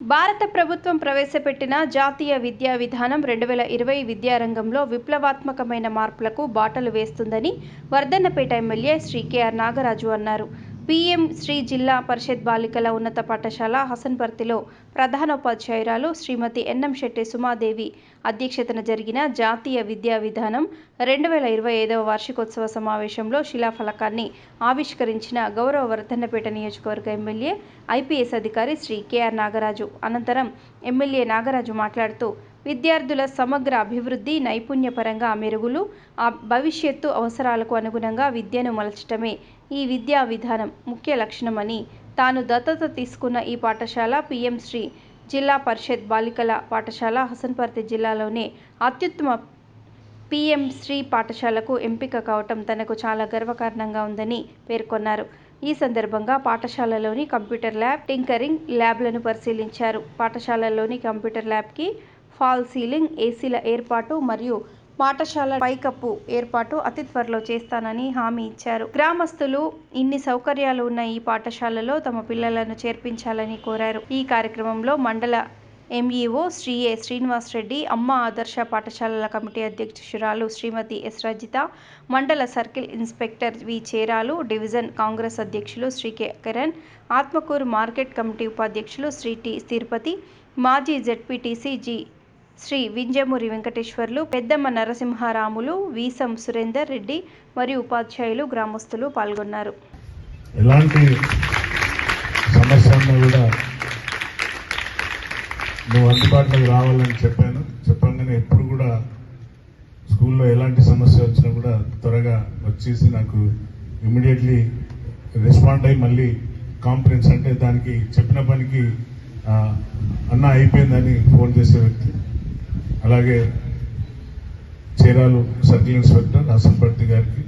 భారత ప్రభుత్వం ప్రవేశపెట్టిన జాతీయ విద్యా విధానం రెండు వేల ఇరవై విద్యారంగంలో విప్లవాత్మకమైన మార్పులకు బాటలు వేస్తుందని వర్ధన్నపేట ఎమ్మెల్యే శ్రీ కెఆర్ నాగరాజు అన్నారు. పీఎం శ్రీ జిల్లా పరిషత్ బాలికల ఉన్నత పాఠశాల హసన్పర్తిలో ప్రధానోపాధ్యాయురాలు శ్రీమతి ఎన్ఎం శెట్టి సుమాదేవి అధ్యక్షతన జరిగిన జాతీయ విద్యా విధానం రెండు వేల ఇరవై ఐదవ వార్షికోత్సవ సమావేశంలో శిలాఫలకాన్ని ఆవిష్కరించిన గౌరవ వర్ధన్నపేట నియోజకవర్గ ఎమ్మెల్యే ఐపీఎస్ అధికారి శ్రీ కెఆర్ నాగరాజు. అనంతరం ఎమ్మెల్యే నాగరాజు మాట్లాడుతూ విద్యార్థుల సమగ్ర అభివృద్ధి నైపుణ్యపరంగా మెరుగులు ఆ భవిష్యత్తు అవసరాలకు అనుగుణంగా విద్యను మలచటమే ఈ విద్యా విధానం ముఖ్య లక్షణమని తాను దత్తత తీసుకున్న ఈ పాఠశాల పీఎం శ్రీ జిల్లా పరిషత్ బాలికల పాఠశాల హసన్పర్తి జిల్లాలోనే అత్యుత్తమ పీఎం శ్రీ పాఠశాలకు ఎంపిక కావటం తనకు చాలా గర్వకారణంగా ఉందని పేర్కొన్నారు. ఈ సందర్భంగా పాఠశాలలోని కంప్యూటర్ ల్యాబ్ టింకరింగ్ ల్యాబ్లను పరిశీలించారు. పాఠశాలలోని కంప్యూటర్ ల్యాబ్కి ఫాల్ సీలింగ్ ఏసీల ఏర్పాటు మరియు పాఠశాల పైకప్పు ఏర్పాటు అతి త్వరలో చేస్తానని హామీ ఇచ్చారు. గ్రామస్తులు ఇన్ని సౌకర్యాలు ఉన్న ఈ పాఠశాలలో తమ పిల్లలను చేర్పించాలని కోరారు. ఈ కార్యక్రమంలో మండల ఎంఈఓ శ్రీ ఏ శ్రీనివాస్ రెడ్డి అమ్మ ఆదర్శ పాఠశాలల కమిటీ అధ్యక్షురాలు శ్రీమతి ఎస్ రజిత మండల circle inspector V Cheralu division Congress అధ్యక్షులు Shri K Kiran Atmakur market committee ఉపాధ్యక్షులు శ్రీ టి తిరుపతి మాజీ జెడ్పీటీసీ జి శ్రీ వింజమూరి వెంకటేశ్వర్లు పెద్దమ్మ నరసింహారాములు వీసం సురేందర్ రెడ్డి మరియు ఉపాధ్యాయులు గ్రామస్తులు పాల్గొన్నారు. ఎలాంటి సమస్యలను కూడా నువ్వు అందుబాటులోకి రావాలని చెప్పాను. చెప్పంగానే ఎప్పుడు కూడా స్కూల్లో ఎలాంటి సమస్య వచ్చినా కూడా త్వరగా వచ్చేసి నాకు ఇమ్మీడియట్లీ రెస్పాండ్ అయ్యి మళ్ళీ కాన్ఫరెన్స్ అంటే దానికి చెప్పిన పనికి అన్న అయిపోయిందని ఫోన్ చేసే వ్యక్తి. అలాగే చీరాలు సర్కిల్ ఇన్స్పెక్టర్ అసంపర్తి గారికి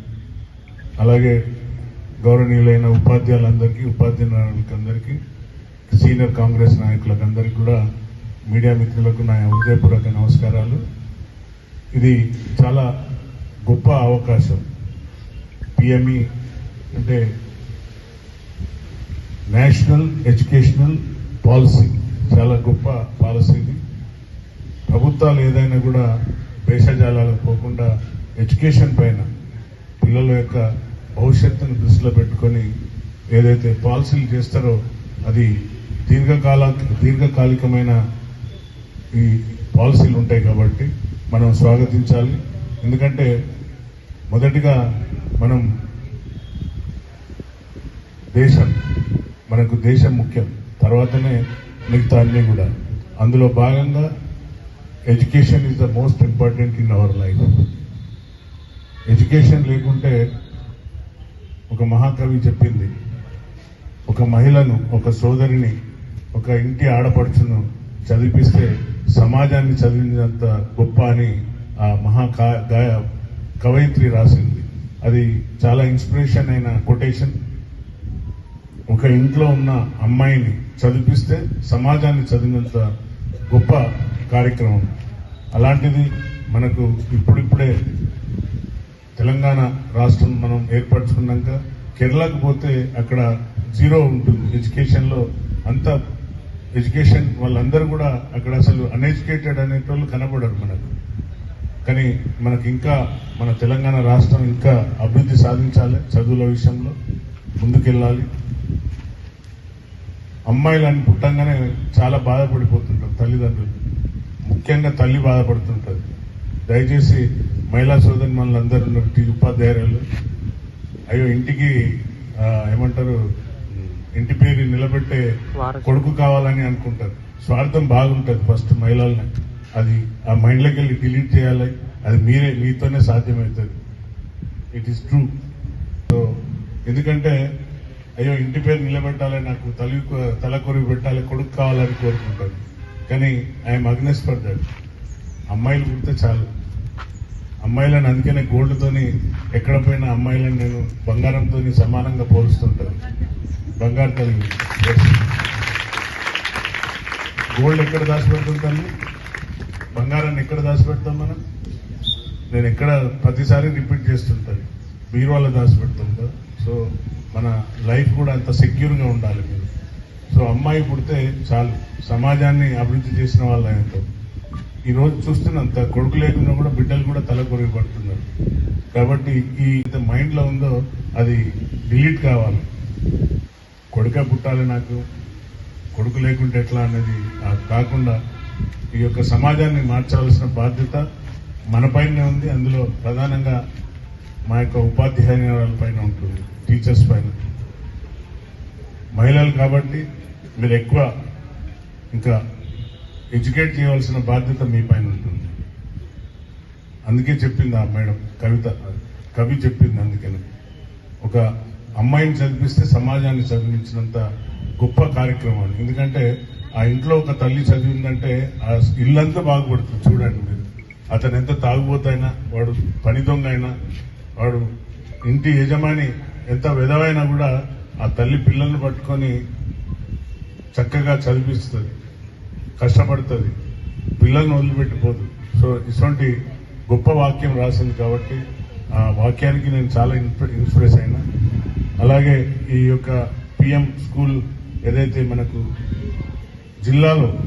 అలాగే గౌరవనీయులైన ఉపాధ్యాయులందరికీ ఉపాధ్యాయులకు అందరికీ సీనియర్ కాంగ్రెస్ నాయకులకు అందరికీ కూడా మీడియా మిత్రులకు నా హృదయపూర్వక నమస్కారాలు. ఇది చాలా గొప్ప అవకాశం. పిఎంఈ అంటే నేషనల్ ఎడ్యుకేషనల్ పాలసీ చాలా గొప్ప పాలసీ ఇది. ప్రభుత్వాలు ఏదైనా కూడా భేషజాలాలకు పోకుండా ఎడ్యుకేషన్ పైన పిల్లల యొక్క భవిష్యత్తును దృష్టిలో పెట్టుకొని ఏదైతే పాలసీలు చేస్తారో అది దీర్ఘకాల దీర్ఘకాలికమైన ఈ పాలసీలు ఉంటాయి కాబట్టి మనం స్వాగతించాలి. ఎందుకంటే మొదటిగా మనం దేశం మనకు దేశం ముఖ్యం. తర్వాతనే మిగతా అన్నీ కూడా. అందులో భాగంగా education is the most important in our life education లేకుంటే ఒక మహాకవి చెప్పింది ఒక మహిళను ఒక సోదరిని ఒక ఇంటి ఆడపడుచును చదివిపిస్తే సమాజాన్ని చదివినంత గొప్ప అని ఆ మహాకా గాయ కవయిత్రి రాసింది. అది చాలా ఇన్స్పిరేషన్ అయిన కొటేషన్ ఒక ఇంట్లో ఉన్న అమ్మాయిని చదివిస్తే సమాజాన్ని చదివినంత గొప్ప కార్యక్రమం. అలాంటిది మనకు ఇప్పుడిప్పుడే తెలంగాణ రాష్ట్రం మనం ఏర్పరచుకున్నాక కేరళకు పోతే అక్కడ జీరో ఉంటుంది. ఎడ్యుకేషన్లో అంత ఎడ్యుకేషన్ వాళ్ళందరూ కూడా అక్కడ అసలు అన్ఎడ్యుకేటెడ్ అనేటోళ్ళు కనబడరు మనకు. కానీ మనకి ఇంకా మన తెలంగాణ రాష్ట్రం ఇంకా అభివృద్ధి సాధించాలి చదువుల విషయంలో ముందుకెళ్ళాలి. అమ్మాయిలని పుట్టంగానే చాలా బాధపడిపోతుంటారు తల్లిదండ్రులు. ముఖ్యంగా తల్లి బాధపడుతుంటది. దయచేసి మహిళా సోదరి మనలందరూ ఉన్నారు టీ ఉపాధ్యాయులు అయ్యో ఇంటికి ఏమంటారు ఇంటి పేరు నిలబెట్టే కొడుకు కావాలని అనుకుంటారు. స్వార్థం బాగుంటది ఫస్ట్ మహిళల్ని. అది ఆ మైండ్లోకి వెళ్ళి డిలీట్ చేయాలి. అది మీరే మీతోనే సాధ్యమవుతుంది. ఇట్ ఈస్ ట్రూ సో ఎందుకంటే అయ్యో ఇంటి పేరు నిలబెట్టాలి నాకు తల్లి తల కొరివి పెట్టాలి కొడుకు కావాలని కోరుకుంటాను కానీ ఐఎమ్ అగ్నెస్ ఫర్ దట్. అమ్మాయిలు పుడితే చాలు. అమ్మాయిలను అందుకనే గోల్డ్తోని ఎక్కడ పోయినా అమ్మాయిలను నేను బంగారంతో సమానంగా పోలుస్తుంటాను. బంగారు తల్లి. గోల్డ్ ఎక్కడ దాచిపెడుతుంటాను? బంగారాన్ని ఎక్కడ దాచిపెడతాం మనం? నేను ఎక్కడ ప్రతిసారి రిపీట్ చేస్తుంటాను. మీరు వాళ్ళ దాచిపెడుతుంటారు సో మన లైఫ్ కూడా అంత సెక్యూర్గా ఉండాలి మీరు. సో అమ్మాయి పుడితే చాలు. సమాజాన్ని అభివృద్ధి చేసిన వాళ్ళు ఆయనతో ఈరోజు రోజు చూస్తున్నంత కొడుకు లేకుండా కూడా బిడ్డలు కూడా తల కొరిగిపడుతున్నారు కాబట్టి ఈ మైండ్లో ఉందో అది డిలీట్ కావాలి. కొడుక పుట్టాలి నాకు. కొడుకు లేకుంటే ఎట్లా అనేది కాకుండా ఈ యొక్క సమాజాన్ని మార్చవలసిన బాధ్యత మన పైనే ఉంది. అందులో ప్రధానంగా మా యొక్క ఉపాధ్యాయుల పైన ఉంటుంది. టీచర్స్ పైన. మహిళలు కాబట్టి మీరు ఎక్కువ ఇంకా ఎడ్యుకేట్ చేయవలసిన బాధ్యత మీ పైన ఉంటుంది. అందుకే చెప్పింది ఆ మేడం కవిత కవి చెప్పింది అందుకని ఒక అమ్మాయిని చదివిస్తే సమాజాన్ని చదివించినంత గొప్ప కార్యక్రమం ఎందుకంటే ఆ ఇంట్లో ఒక తల్లి చదివిందంటే ఆ ఇల్లంతా బాగుపడుతుంది చూడండి మీరు. అతను ఎంత తాగుబోతైనా వాడు పని దొంగ అయినా వాడు ఇంటి యజమాని ఎంత విధవైనా కూడా ఆ తల్లి పిల్లల్ని పట్టుకొని చక్కగా చదివిస్తుంది. కష్టపడుతుంది. పిల్లల్ని వదిలిపెట్టిపోదు సో ఇటువంటి గొప్ప వాక్యం రాసింది కాబట్టి ఆ వాక్యానికి నేను చాలా ఇన్స్పి- ఇన్స్పిరేస్ అయినా. అలాగే ఈ యొక్క పిఎం స్కూల్ ఏదైతే మనకు జిల్లాలో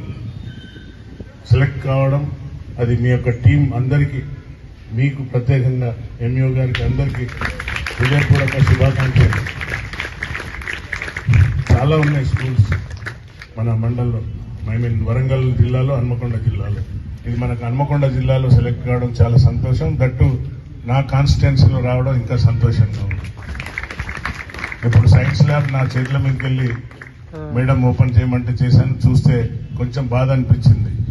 సెలెక్ట్ కావడం అది మీ యొక్క టీం అందరికీ మీకు ప్రత్యేకంగా ఎంఈఓ గారికి అందరికీ హృదయపూర్వక శుభాకాంక్షలు. చాలా ఉన్నాయి స్కూల్స్ మన మండల్లో. ఐ మీన్ వరంగల్ జిల్లాలో హన్మకొండ జిల్లాలో. ఇది మనకు హన్మకొండ జిల్లాలో సెలెక్ట్ కావడం చాలా సంతోషం. దట్టు నా కాన్స్టిట్యున్సీలో రావడం ఇంకా సంతోషంగా ఉంది. ఇప్పుడు సైన్స్ ల్యాబ్ నా చేతుల మీదకి వెళ్ళి మేడం ఓపెన్ చేయమంటే చేశాను. చూస్తే కొంచెం బాధ అనిపించింది.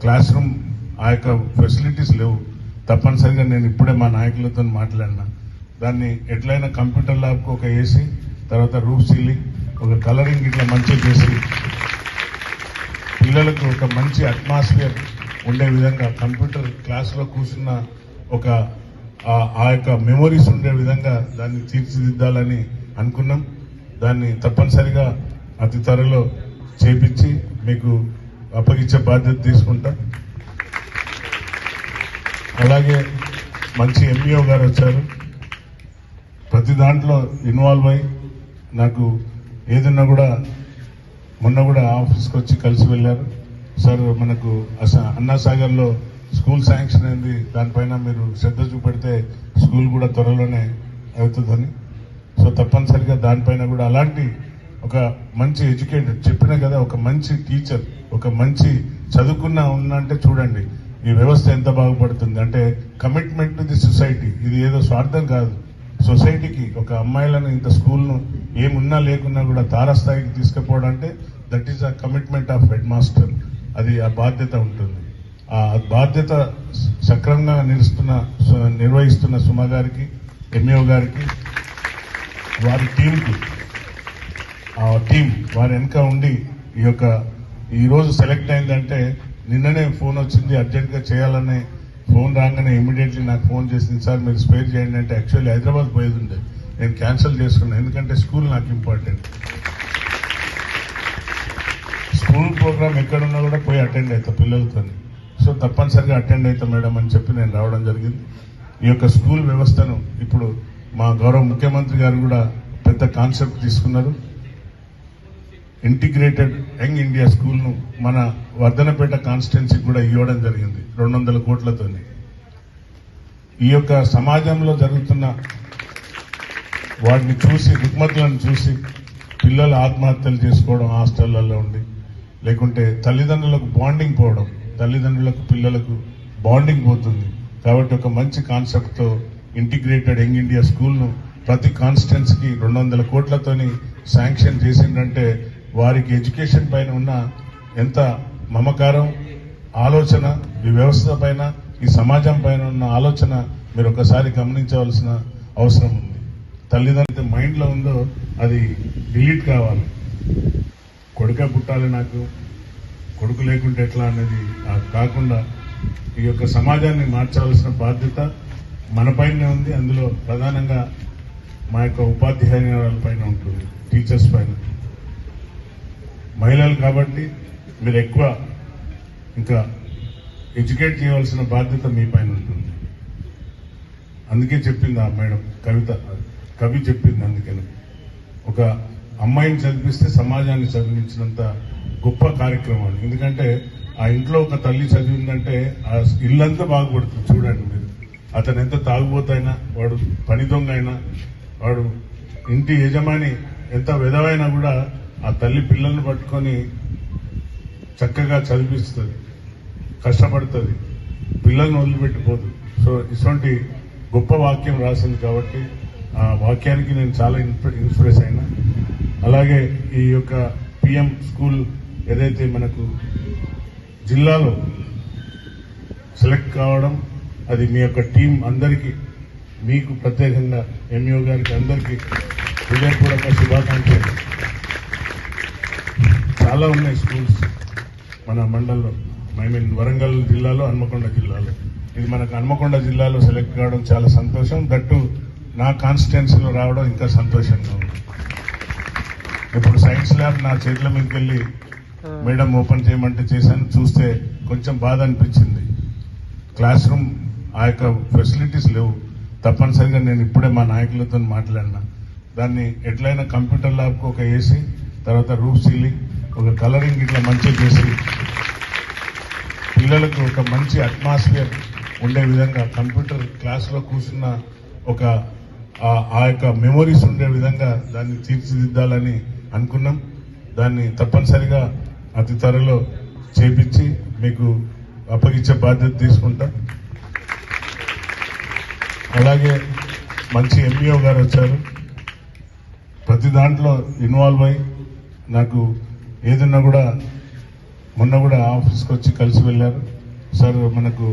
క్లాస్ రూమ్ ఆ యొక్క ఫెసిలిటీస్ లేవు. తప్పనిసరిగా నేను ఇప్పుడే మా నాయకులతో మాట్లాడినా. దాన్ని ఎట్లయినా కంప్యూటర్ ల్యాబ్కు ఒక ఏసీ తర్వాత రూఫ్ సీలింగ్ ఒక కలరింగ్ ఇట్లా మంచిగా చేసి పిల్లలకు ఒక మంచి అట్మాస్ఫియర్ ఉండే విధంగా కంప్యూటర్ క్లాస్లో కూర్చున్న ఒక ఆ- యొక్క మెమొరీస్ ఉండే విధంగా దాన్ని తీర్చిదిద్దాలని అనుకున్నాం. దాన్ని తప్పనిసరిగా అతి త్వరలో చేపించి మీకు అప్పగించే బాధ్యత తీసుకుంటా. అలాగే మంచి ఎంఈఓ గారు వచ్చారు. ప్రతి దాంట్లో ఇన్వాల్వ్ అయి నాకు ఏదన్నా కూడా మొన్న కూడా ఆఫీస్కి వచ్చి కలిసి వెళ్ళారు. సార్ మనకు అన్నాసాగర్లో స్కూల్ శాంక్షన్ అయింది. దానిపైన మీరు శ్రద్ధ చూపెడితే స్కూల్ కూడా త్వరలోనే అవుతుందని. సో తప్పనిసరిగా దానిపైన కూడా అలాంటి ఒక మంచి ఎడ్యుకేటెడ్ చెప్పిన కదా ఒక మంచి టీచర్ ఒక మంచి చదువుకున్న ఉన్నంటే చూడండి ఈ వ్యవస్థ ఎంత బాగుపడుతుంది. అంటే కమిట్మెంట్ టు ది సొసైటీ ఇది ఏదో స్వార్థం కాదు. సొసైటీకి ఒక అమ్మాయిలను ఇంత స్కూల్ను ఏమున్నా లేకున్నా కూడా తారస్థాయికి తీసుకుపోవడం అంటే that is a commitment of head master. అది ఆ బాధ్యత ఉంటుంది. ఆ బాధ్యత సక్రమంగా నిలుస్తున్న నిర్వహిస్తున్న సుమ గారికి ఎంఏఓ గారికి వారి టీంకి. ఆ టీం వారి వెనక ఉండి ఈ యొక్క ఈరోజు సెలెక్ట్ అయిందంటే నిన్ననే ఫోన్ వచ్చింది అర్జెంట్గా చేయాలనే ఫోన్ రాగానే ఇమీడియట్లీ నాకు ఫోన్ చేసింది సార్ మీరు స్పేర్ చేయండి అంటే యాక్చువల్లీ హైదరాబాద్ పోయేది ఉండే నేను క్యాన్సిల్ చేసుకున్నాను ఎందుకంటే స్కూల్ నాకు ఇంపార్టెంట్ స్కూల్ ప్రోగ్రామ్ ఎక్కడున్నా కూడా పోయి అటెండ్ అవుతా పిల్లలతో సో తప్పనిసరిగా అటెండ్ అవుతా మేడం అని చెప్పి నేను రావడం జరిగింది. ఈ యొక్క స్కూల్ వ్యవస్థను ఇప్పుడు మా గౌరవ ముఖ్యమంత్రి గారు కూడా పెద్ద కాన్సెప్ట్ తీసుకున్నారు. ఇంటిగ్రేటెడ్ యంగ్ ఇండియా స్కూల్ను మన వర్ధనపేట కాన్స్టిట్యున్సీకి కూడా ఇవ్వడం జరిగింది రెండు వందల కోట్లతోని. ఈ యొక్క సమాజంలో జరుగుతున్న వాటిని చూసి రుగ్మతులను చూసి పిల్లలు ఆత్మహత్యలు చేసుకోవడం హాస్టళ్ళలో ఉండి లేకుంటే తల్లిదండ్రులకు బాండింగ్ పోవడం తల్లిదండ్రులకు పిల్లలకు బాండింగ్ పోతుంది. కాబట్టి ఒక మంచి కాన్సెప్ట్తో ఇంటిగ్రేటెడ్ యంగ్ ఇండియా స్కూల్ను ప్రతి కాన్స్టిట్యున్సీకి రెండు వందల కోట్లతోని శాంక్షన్ చేసిందంటే వారికి ఎడ్యుకేషన్ పైన ఉన్న ఎంత మమకారం ఆలోచన ఈ వ్యవస్థ పైన ఈ సమాజం పైన ఉన్న ఆలోచన మీరు ఒకసారి గమనించవలసిన అవసరం ఉంది. తల్లిదండ్రుల మైండ్లో ఉందో అది డిలీట్ కావాలి. కొడుక పుట్టాలి నాకు కొడుకు లేకుంటే ఎట్లా అనేది కాకుండా ఈ యొక్క సమాజాన్ని మార్చవలసిన బాధ్యత మన పైనే ఉంది. అందులో ప్రధానంగా మా యొక్క ఉపాధ్యాయుల పైన ఉంటుంది టీచర్స్ పైన. మహిళలు కాబట్టి మీరు ఎక్కువ ఇంకా ఎడ్యుకేట్ చేయవలసిన బాధ్యత మీ పైన ఉంటుంది. అందుకే చెప్పింది ఆ మేడం కవిత కవి చెప్పింది అందుకని. ఒక అమ్మాయిని చదివిస్తే సమాజాన్ని చదివించినంత గొప్ప కార్యక్రమం ఎందుకంటే ఆ ఇంట్లో ఒక తల్లి చదివిందంటే ఆ ఇల్లంతా బాగుపడుతుంది చూడండి మీరు. అతను ఎంత తాగుబోతైనా వాడు పని దొంగ అయినా వాడు ఇంటి యజమాని ఎంత విధవైనా కూడా ఆ తల్లి పిల్లల్ని పట్టుకొని చక్కగా చదివిస్తుంది. కష్టపడుతుంది. పిల్లల్ని వదిలిపెట్టిపోదు. సో ఇటువంటి గొప్ప వాక్యం రాసింది కాబట్టి ఆ వాక్యానికి నేను చాలా ఇన్స్పి- ఇన్స్పిరేస్ అయినా. అలాగే ఈ యొక్క పిఎం స్కూల్ ఏదైతే మనకు జిల్లాలో సెలెక్ట్ కావడం అది మీ యొక్క టీం అందరికీ మీకు ప్రత్యేకంగా ఎంఈఓ గారికి అందరికీ హృదయపూర్వక శుభాకాంక్షలు. చాలా ఉన్నాయి స్కూల్స్ మన మండల్లో. ఐ మీన్ వరంగల్ జిల్లాలో హన్మకొండ జిల్లాలో. ఇది మనకు హన్మకొండ జిల్లాలో సెలెక్ట్ కావడం చాలా సంతోషం. దట్టు నా కాన్స్టిట్యున్సీలో రావడం ఇంకా సంతోషంగా ఉంది. ఇప్పుడు సైన్స్ ల్యాబ్ నా చేతుల మీదకి వెళ్ళి మేడం ఓపెన్ చేయమంటే చేశాను. చూస్తే కొంచెం బాధ అనిపించింది. క్లాస్ రూమ్ ఆ యొక్క ఫెసిలిటీస్ లేవు. తప్పనిసరిగా నేను ఇప్పుడే మా నాయకులతో మాట్లాడినా. దాన్ని ఎట్లయినా కంప్యూటర్ ల్యాబ్కు ఒక ఏసీ తర్వాత రూఫ్ సీలింగ్ ఒక కలరింగ్ ఇట్లా మంచిగా చేసి పిల్లలకు ఒక మంచి అట్మాస్ఫియర్ ఉండే విధంగా కంప్యూటర్ క్లాస్లో కూర్చున్న ఒక ఆ- యొక్క మెమొరీస్ ఉండే విధంగా దాన్ని తీర్చిదిద్దాలని అనుకున్నాం. దాన్ని తప్పనిసరిగా అతి త్వరలో చేపించి మీకు అప్పగించే బాధ్యత తీసుకుంటాం. అలాగే మంచి ఎంఈఓ గారు వచ్చారు. ప్రతి దాంట్లో ఇన్వాల్వ్ అయి నాకు ఏదన్నా కూడా మొన్న కూడా ఆఫీస్కి వచ్చి కలిసి వెళ్ళారు. సార్ మనకు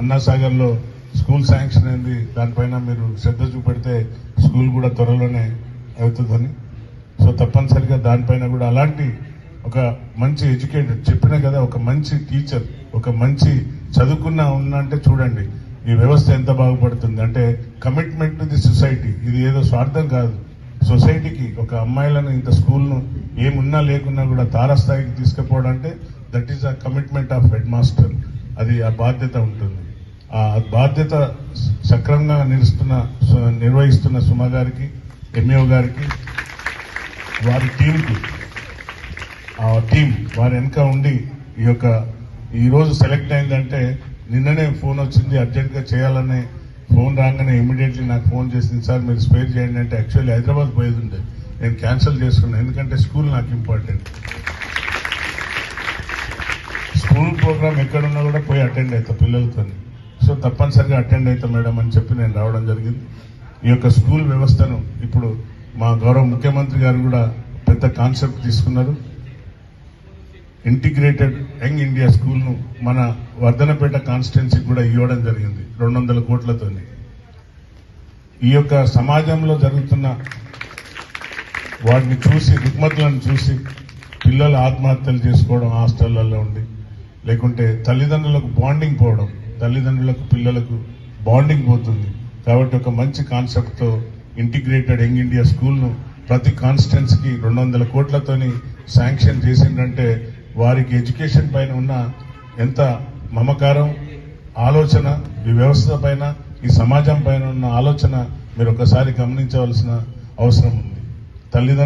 అన్నాసాగర్లో స్కూల్ శాంక్షన్ అయింది. దానిపైన మీరు శ్రద్ధ చూపెడితే స్కూల్ కూడా త్వరలోనే అవుతుందని. సో తప్పనిసరిగా దానిపైన కూడా అలాంటి ఒక మంచి ఎడ్యుకేటెడ్ చెప్పినా కదా ఒక మంచి టీచర్ ఒక మంచి చదువుకున్న ఉన్నా అంటే చూడండి ఈ వ్యవస్థ ఎంత బాగుపడుతుంది. అంటే కమిట్మెంట్ టు ది సొసైటీ ఇది ఏదో స్వార్థం కాదు. సొసైటీకి ఒక అమ్మాయిలను ఇంత స్కూల్ను ఏమున్నా లేకున్నా కూడా తారస్థాయికి తీసుకుపోవడం అంటే that is a commitment of head master అది ఆ బాధ్యత ఉంటుంది. ఆ బాధ్యత సక్రమంగా నిలుస్తున్న సు- నిర్వహిస్తున్న సుమ గారికి ఎంఏఓ గారికి వారి టీంకి ఆ టీం వారి వెనక ఉండి ఈ యొక్క ఈరోజు సెలెక్ట్ అయిందంటే నిన్ననే ఫోన్ వచ్చింది అర్జెంట్గా చేయాలనే ఫోన్ రాగానే ఇమీడియట్లీ నాకు ఫోన్ చేసింది సార్ మీరు స్పేర్ చేయండి. అంటే యాక్చువల్లీ హైదరాబాద్ పోయేది ఉండే నేను క్యాన్సిల్ చేసుకున్నాను ఎందుకంటే స్కూల్ నాకు ఇంపార్టెంట్. స్కూల్ ప్రోగ్రామ్ ఎక్కడున్నా కూడా పోయి అటెండ్ అవుతా పిల్లలతో సో తప్పనిసరిగా అటెండ్ అవుతా మేడం అని చెప్పి నేను రావడం జరిగింది. ఈ యొక్క స్కూల్ వ్యవస్థను ఇప్పుడు మా గౌరవ ముఖ్యమంత్రి గారు కూడా పెద్ద కాన్సెప్ట్ తీసుకున్నారు. ఇంటిగ్రేటెడ్ యంగ్ ఇండియా స్కూల్ను మన వర్ధనపేట కాన్స్టిట్యున్సీకి కూడా ఇవ్వడం జరిగింది రెండు వందల కోట్లతోని. ఈ యొక్క సమాజంలో జరుగుతున్న వాటిని చూసి రుగ్మతులను చూసి పిల్లలు ఆత్మహత్యలు చేసుకోవడం హాస్టళ్ళలో ఉండి లేకుంటే తల్లిదండ్రులకు బాండింగ్ పోవడం తల్లిదండ్రులకు పిల్లలకు బాండింగ్ పోతుంది. కాబట్టి ఒక మంచి కాన్సెప్ట్తో ఇంటిగ్రేటెడ్ యంగ్ ఇండియా స్కూల్ను ప్రతి కాన్స్టిట్యున్సీకి రెండు వందల కోట్లతోని శాంక్షన్ చేసిందంటే వారికి ఎడ్యుకేషన్ పైన ఉన్న ఎంత మమకారం ఆలోచన ఈ వ్యవస్థ పైన ఈ సమాజం పైన ఉన్న ఆలోచన మీరు ఒకసారి గమనించవలసిన అవసరం ఉంది. తల్లిదండ్రులు